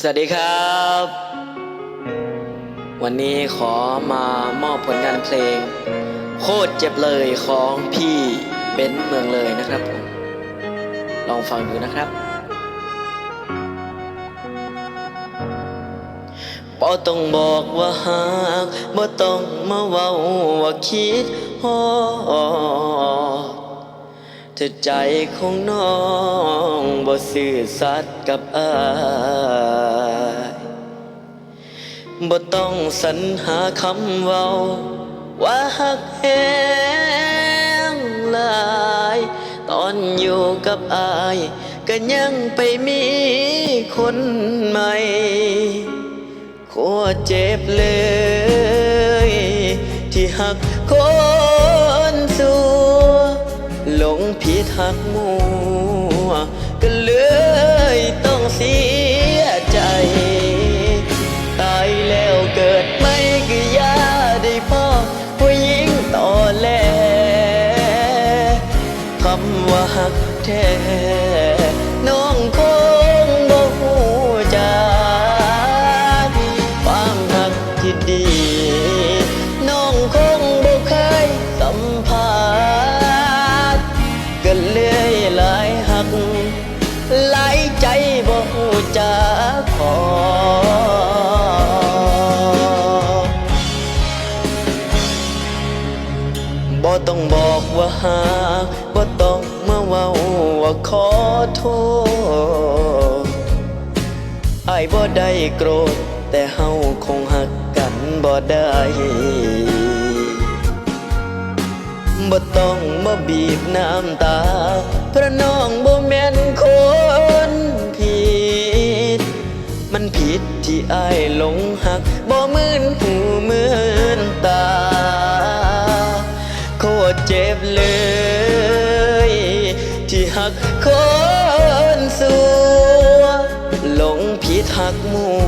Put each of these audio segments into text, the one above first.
สวัสดีครับ วันนี้ขอมามอบผลงานเพลง โคตรเจ็บเลยของพี่เบนซ์เมืองเลยนะครับผม ลองฟังดูนะครับปอต้องบอกว่าหากบ่ต้องมาเว้าว่าคิดฮอ ถ้าใจของน้องบ่ซื่อสัตย์กับอายบ่ต้องสรรหาคำเว้า ว่าหักแหงหลาย ตอนอยู่กับอาย ก็ยังไปมีคนใหม่โคตรเจ็บเลย ที่หัก หักมัวก็เลยต้องเสียใจ ตายแล้วเกิดไม่ก็ย่าได้พ่อผู้หญิงต่อแลคำว่าหักแท้ จักพอบ่ต้องบอกว่าหาบ่ต้องมาเว้าว่าขอโทษไอายบ่ได้โกรธ แต่เฮาคงหักกันบ่ได้บ่ต้องมาบีบน้ำตาเพราะน้อง อายหลงหักบ่มื่นหูมื่นตา โคตรเจ็บเลย ที่หักคนสัวหลงผิดหักมัว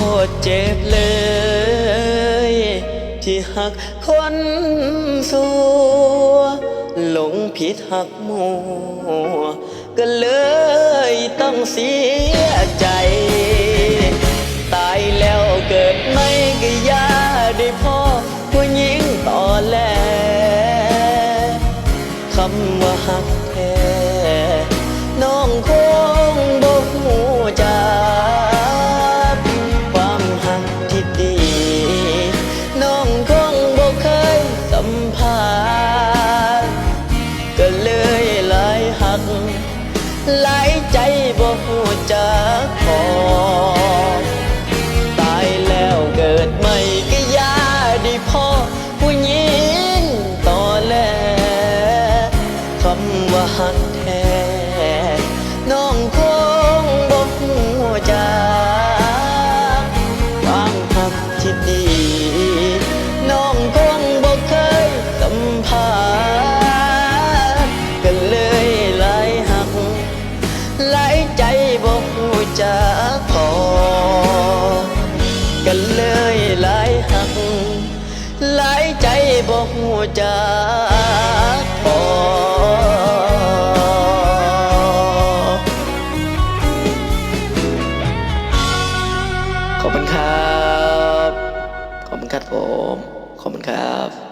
ตรเจ็บเลย ที่หักคนสัวหลงผิดหักมัวก็เลยต้องเสียใจ ตายแล้วเกิดไม่ก็ย่าได้พ่อผู้หญิงต่อแลคำว่าหัก หลายใจ กหลายใจบ่หูจักพอขอบคุณครับ ขอบคุณครับผม ขอบคุณครับ